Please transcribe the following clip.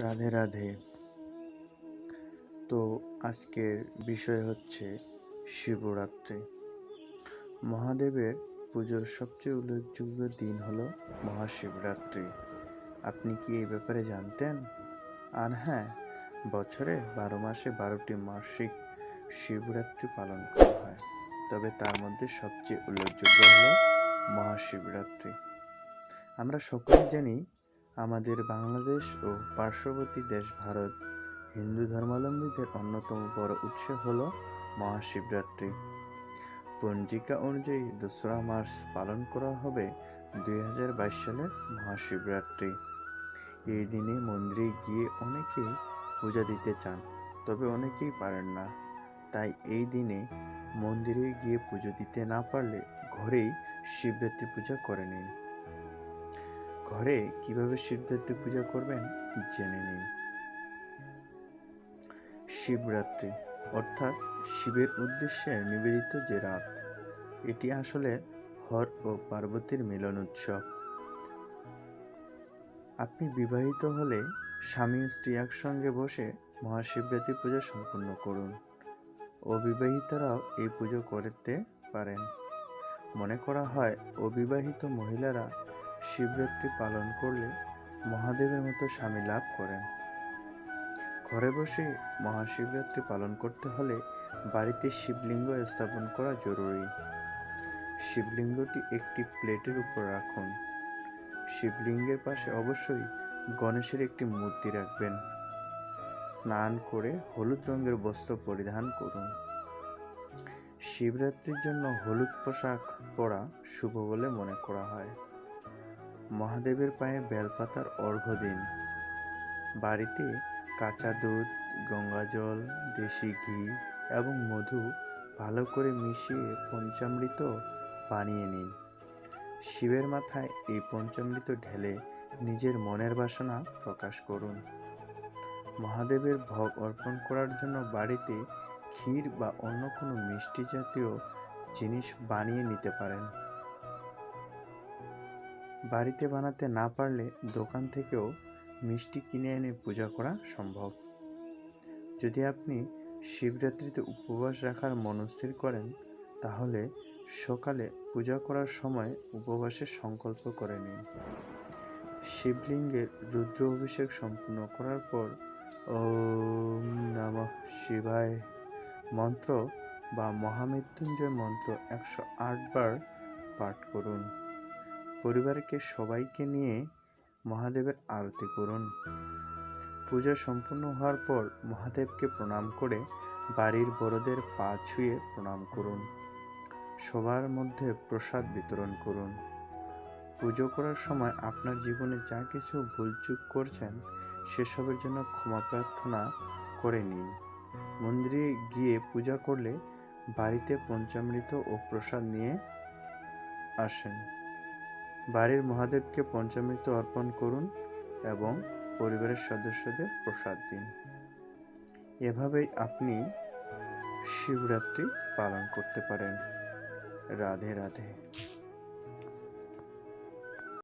রাধে রাধে। তো আজকের বিষয় হচ্ছে শিবরাত্রি। মহাদেবের পুজোর সবচেয়ে উল্লেখযোগ্য দিন হলো মহাশিবরাত্রি। আপনি কি এই ব্যাপারে জানতেন? আর হ্যাঁ বছরে বারো মাসে বারোটি মাসিক শিবরাত্রি পালন করা হয়। তবে তার মধ্যে সবচেয়ে উল্লেখযোগ্য হলো মহাশিবরাত্রি। আমরা সকলেই জানি আমাদের বাংলাদেশ ও পার্শ্ববর্তী দেশ ভারত হিন্দু ধর্মাবলম্বীদের অন্যতম বড় উৎসব হল মহাশিবরাত্রি। পঞ্জিকা অনুযায়ী দোসরা মার্চ পালন করা হবে দুই হাজার বাইশ সালের মহাশিবরাত্রি। এই দিনে মন্দিরে গিয়ে অনেকেই পূজা দিতে চান, তবে অনেকেই পারেন না। তাই এই দিনে মন্দিরে গিয়ে পুজো দিতে না পারলে ঘরেই শিবরাত্রি পূজা করে নিন। ঘরে কীভাবে শিবরাত্রি পূজা করবেন জেনে নিন। শিবরাত্রি, অর্থাৎ শিবের উদ্দেশ্যে নিবেদিত যে রাত, এটি আসলে হর ও পার্বতীর মিলন উৎসব। আপনি বিবাহিত হলে স্বামী স্ত্রী একসঙ্গে বসে মহাশিবরাত্রি পূজা সম্পন্ন করুন। অবিবাহিতরাও এই পুজো করতে পারেন। মনে করা হয়, অবিবাহিত মহিলারা শিবরাত্রি পালন করলে মহাদেবের মতো স্বামী লাভ করেন। ঘরে বসে মহাশিবরাত্রি পালন করতে হলে বাড়িতে শিবলিঙ্গ স্থাপন করা জরুরি। শিবলিঙ্গটি একটি প্লেটের উপর রাখুন। শিবলিঙ্গের পাশে অবশ্যই গণেশের একটি মূর্তি রাখবেন। স্নান করে হলুদ রঙের বস্ত্র পরিধান করুন। শিবরাত্রির জন্য হলুদ পোশাক পরা শুভ বলে মনে করা হয়। মহাদেবের পায়ে বেলপাতার অর্ঘ্য দিন। বাড়িতে কাঁচা দুধ গঙ্গাজল দেশি ঘি এবং মধু ভালো করে মিশিয়ে পঞ্চামৃত বানিয়ে নিন। শিবের মাথায় এই পঞ্চামৃত ঢেলে নিজের মনের বাসনা প্রকাশ করুন। মহাদেবের ভোগ অর্পণ করার জন্য বাড়িতে ক্ষীর বা অন্য কোনো মিষ্টি জাতীয় জিনিস বানিয়ে নিতে পারেন। বাড়িতে বানাতে না পারলে দোকান থেকেও মিষ্টি কিনে এনে পূজা করা সম্ভব। যদি আপনি শিবরাত্রিতে উপবাস রাখার মনস্থির করেন, তাহলে সকালে পূজা করার সময় উপবাসের সংকল্প করে নিন। শিবলিঙ্গের রুদ্র অভিষেক সম্পূর্ণ করার পর ওম নমঃ শিবায় মন্ত্র বা মহামৃত্যুঞ্জয় মন্ত্র একশো আট বার পাঠ করুন। পরিবারকে সবাইকে নিয়ে মহাদেবের আরতি করুন। পূজা সম্পূর্ণ হওয়ার পর মহাদেবকে প্রণাম করে বাড়ির বড়দের পা ছুঁয়ে প্রণাম করুন। সবার মধ্যে প্রসাদ বিতরণ করুন। পুজো করার সময় আপনার জীবনে যা কিছু ভুলচুক করছেন, সেসবের জন্য ক্ষমা প্রার্থনা করে নিন। মন্দিরে গিয়ে পূজা করলে বাড়িতে পঞ্চামৃত ও প্রসাদ নিয়ে আসেন। বাড়ির মহাদেবকে পঞ্চামৃত অর্পণ করুন এবং পরিবারের সদস্যদের প্রসাদ দিন। এভাবেই আপনি শিবরাত্রি পালন করতে পারেন। রাধে রাধে।